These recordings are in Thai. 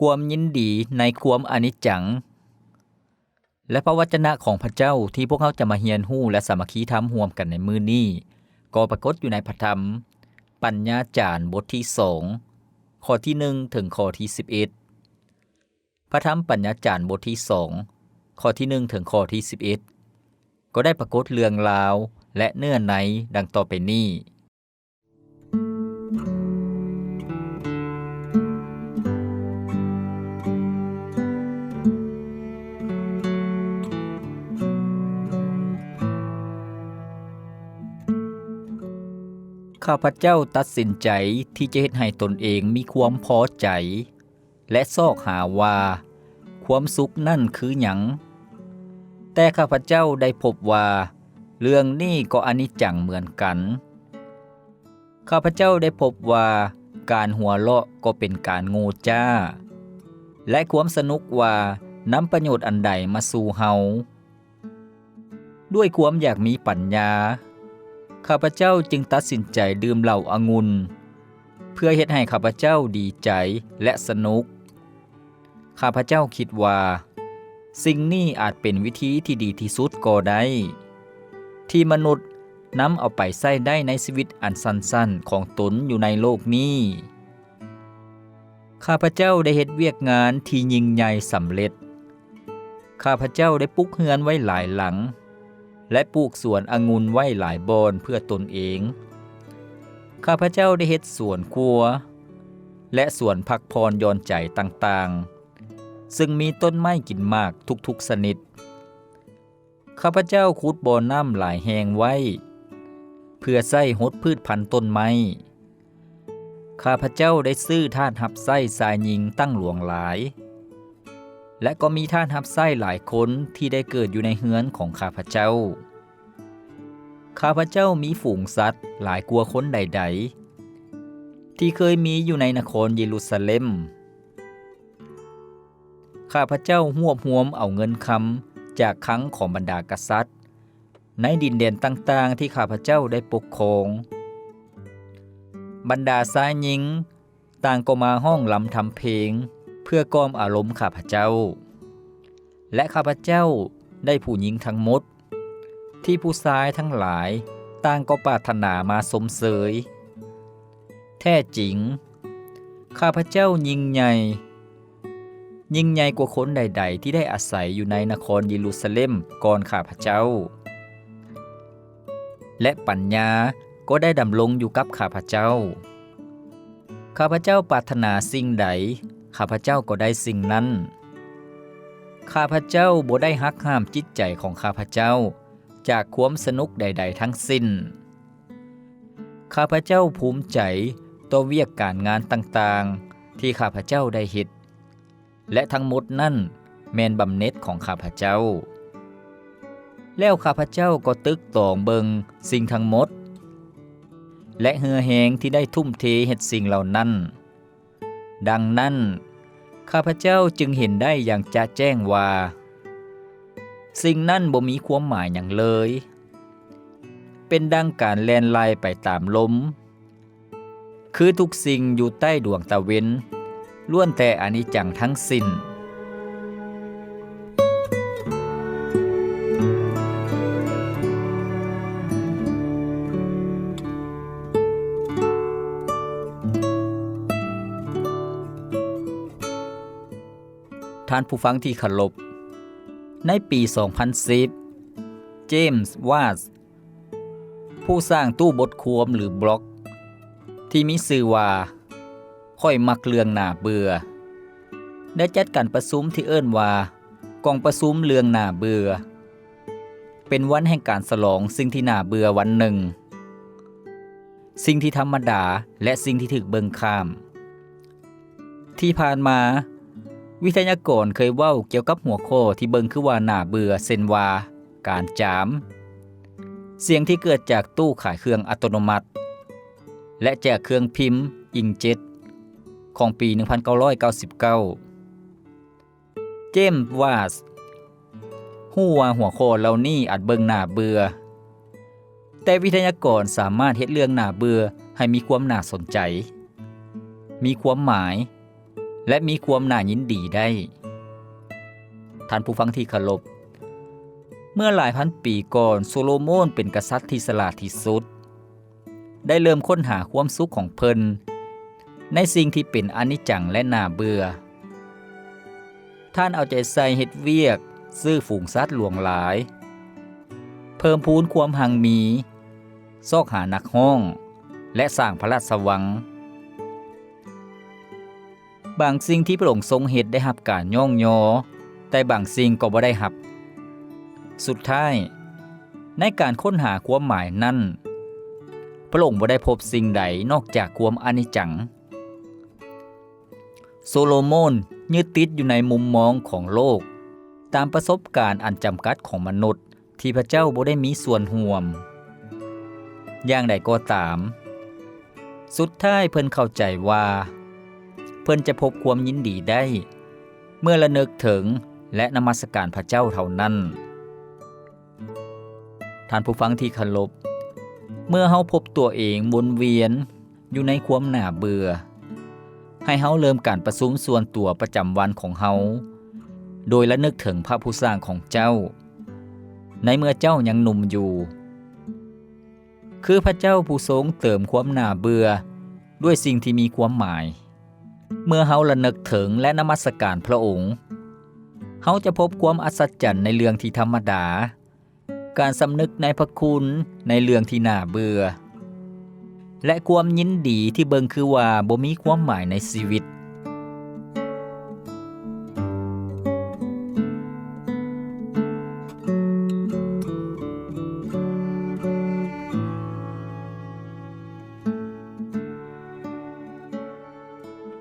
ความยินดีในความอนิจจัง และพระวจนะของพระเจ้าที่พวกเขาจะมาเฮียนหู้และสามัคคีทำร่วมกันในมือนี้ก็ปรากฏอยู่ในพระธรรม ปัญญาจารย์บทที่สองข้อที่หนึ่งถึงข้อที่สิบเอ็ดพระธรรมปัญญาจารย์บทที่สองข้อที่หนึ่งถึงข้อที่สิบเอ็ดก็ได้ปรากฏเรื่องราวและเนื้อในดังต่อไปนี้ ข้าพเจ้าตัดสินใจที่จะเฮ็ดให้ตนเองมีความพอใจ และซอกหาว่า ความสุขนั่นคือหยังแต่ข้าพเจ้าได้พบว่า เรื่องนี้ก็อนิจจังเหมือนกัน ข้าพเจ้าได้พบว่าการหัวเราะก็เป็นการโง่จ้า และความสนุกว่าน้ำประโยชน์อันใดมาสู่เฮาด้วยความอยากมีปัญญา ข้าพเจ้าจึงตัดสินใจดื่มเหล้าองุ่นเพื่อเฮ็ดให้ข้าพเจ้าดีใจและสนุก ข้าพเจ้าคิดว่า สิ่งนี้อาจเป็นวิธีที่ดีที่สุดก็ได้ ที่มนุษย์นำเอาไปใช้ได้ในชีวิตอันสั้นๆของตนอยู่ในโลกนี้ ข้าพเจ้าได้เฮ็ดเวียกงานที่ยิ่งใหญ่สำเร็จ ข้าพเจ้าได้ปลูกเฮือนไว้หลายหลัง และปลูกสวนองุ่นไว้หลายบอนเพื่อตนเอง ข้าพเจ้าได้เฮ็ดสวนครัว และสวนพักพรยอนใจต่างๆ ซึ่งมีต้นไม้กินมากทุกๆสนิดข้าพเจ้าขุดบ่อน้ำหลายแหงไว้ เพื่อใส่หดพืชพันธุ์ต้นไม้ ข้าพเจ้าได้ซื้อท่านหับไส้สายหญิงตั้งหลวงหลาย และก็มีท่านหับไส้หลายคนที่ได้เกิดอยู่ในเฮือนของข้าพเจ้า ข้าพเจ้ามีฝูงสัตว์หลายกลัวคนใด ๆ ที่เคยมีอยู่ในนครเยรูซาเล็ม ข้าพเจ้าหวบหวมเอาเงินคำจากครั้งของบรรดากษัตริย์ ในดินแดนต่างๆ ที่ข้าพเจ้าได้ปกครอง บรรดาซ้ายหญิง ต่างก็มาห้องลำทำเพลง เพื่อกล่อมอารมณ์ข้าพเจ้า และข้าพเจ้าได้ผู้หญิงทั้งหมด ที่ผู้ชายทั้งหลายต่างก็ปรารถนามาสมเสย แท้จริง ข้าพเจ้ายิงใหญ่ ยิงใหญ่กว่าคนใด ๆ ที่ได้อาศัยอยู่ในนครเยรูซาเล็มก่อนข้าพเจ้า และปัญญาก็ได้ดำรงอยู่กับข้าพเจ้า ข้าพเจ้าปรารถนาสิ่งใด ข้าพเจ้าก็ได้สิ่งนั้น ข้าพเจ้าบ่ได้หักห้ามจิตใจของข้าพเจ้า จากความสนุกใด ๆ ทั้งสิ้น ข้าพเจ้าภูมิใจต่อเวียกการงานต่างๆ ที่ข้าพเจ้าได้เฮ็ดและทั้งหมดนั่นแมนบำเน็จของข้าพเจ้า แล้วข้าพเจ้าก็ตึกตองเบิงสิ่งทั้งหมด และเหือแหงที่ได้ทุ่มเทเฮ็ดสิ่งเหล่านั้น ดังนั้น ข้าพเจ้าจึงเห็นได้อย่างจะแจ้งว่า สิ่งนั้นบ่มีความหมายอย่างเลย เป็นดังการแลนไล่ไปตามลม คือทุกสิ่งอยู่ใต้ดวงตะเวนล้วนแต่อนิจจังทั้งสิ้น ท่านผู้ฟังที่เคารพในปี 2010 เจมส์ วาส ผู้สร้างตู้บทควมหรือบล็อก ที่มีชื่อว่าค่อยมักเรื่องหน้าเบื่อ ได้จัดการประชุมที่เอิ้นว่ากองประชุมเรื่องหน้าเบื่อ เป็นวันแห่งการสลองสิ่งที่หน่าเบื่อวันหนึ่ง สิ่งที่ธรรมดาและสิ่งที่ถึกเบิงข้าม ที่ผ่านมา วิทยากรเคยเว้าเกี่ยวกับหัวข้อที่เบิ่งคือว่าหน่าเบื่อเซนวา การจาม เสียงที่เกิดจากตู้ขายเครื่องอัตโนมัติ และแจกเครื่องพิมพ์ อิงเจ็ตของปี 1999 เจมส์วาสฮู้ว่าหัวข้อเหล่านี้อาจเบิ่งน่าเบื่อ แต่วิทยากรสามารถเฮ็ดเรื่องน่าเบื่อให้มีความน่าสนใจ มีความหมาย และมีความน่ายินดีได้ ท่านผู้ฟังที่เคารพ เมื่อหลายพันปีก่อนโซโลโมนเป็นกษัตริย์ที่สลาดที่สุด ได้เริ่มค้นหาความสุขของเพิ่น ในสิ่งที่เป็นอนิจจังและน่าเบื่อ ท่านเอาใจใส่เฮ็ดเวียก ซื้อฝูงสัตว์หลวงหลาย เพิ่มพูนความหังมี ซอกหานักห้อง และสร้างพระราชวัง บางสิ่งที่พระองค์ทรงเฮ็ดได้รับการย่องยอ แต่บางสิ่งก็บ่ได้รับ สุดท้าย ในการค้นหาความหมายนั้น พระองค์บ่ได้พบสิ่งใดนอกจากความอนิจจัง โซโลโมนยึดติดอยู่ในมุมมองของโลก ตามประสบการณ์อันจำกัดของมนุษย์ ที่พระเจ้าบ่ได้มีส่วนห่วม อย่างใดก็ตาม สุดท้ายเพิ่นเข้าใจว่า เพิ่นจะพบความยินดีได้ เมื่อระนึกถึงและนมัสการพระเจ้าเท่านั้น ท่านผู้ฟังที่เคารพเมื่อเฮาพบตัวเองวนเวียนอยู่ในความหน่าเบื่อ ให้เฮาเริ่มการประสุมส่วนตัวประจำวันของเฮาโดยระนึกถึงพระผู้สร้างของเจ้า ในเมื่อเจ้ายังหนุ่มอยู่ คือพระเจ้าผู้ทรงเติมความหน่าเบื่อด้วยสิ่งที่มีความหมาย เมื่อเฮาระนึกถึงและนมัสการพระองค์เฮาจะพบความอัศจรรย์ในเรื่องที่ธรรมดา การสำนึกในพระคุณในเรื่องที่น่าเบื่อ และความยินดีที่เบิงคือว่าบ่มีความหมายในชีวิต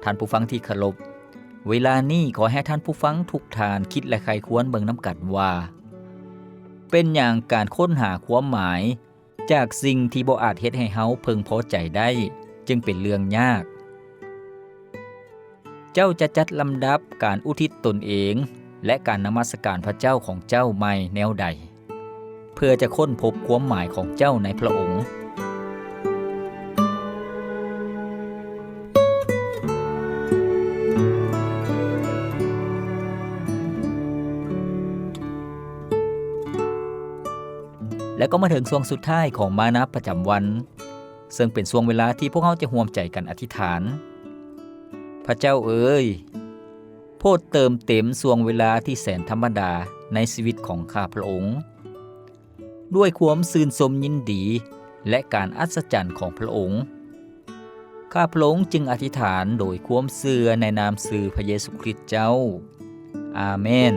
ท่านผู้ฟังที่เคารพเวลานี้ขอให้ท่านผู้ฟังทุกทานคิดและใครควรเบิ่งน้ำกัดว่า เป็นอย่างการค้นหาความหมาย จากสิ่งที่บ่อาจเฮ็ดให้เฮาเพึงพอใจได้ จึงเป็นเรื่องยาก เจ้าจะจัดลำดับการอุทิศตนเอง และการนมัสการพระเจ้าของเจ้าใหม่แนวใด เพื่อจะค้นพบความหมายของเจ้าในพระองค์ และก็มาถึงช่วงสุดท้ายของมานะประจำวัน ซึ่งเป็นช่วงเวลาที่พวกเขาจะห่วมใจกันอธิษฐาน พระเจ้าเอ๋ยโพดเติมเต็มช่วงเวลาที่แสนธรรมดาในชีวิตของข้าพระองค์ ด้วยความซื่นสมยินดีและการอัศจรรย์ของพระองค์ ข้าพระองค์จึงอธิษฐานโดยความเสื่อในนามสื่อพระเยซูคริสต์เจ้า อาเมน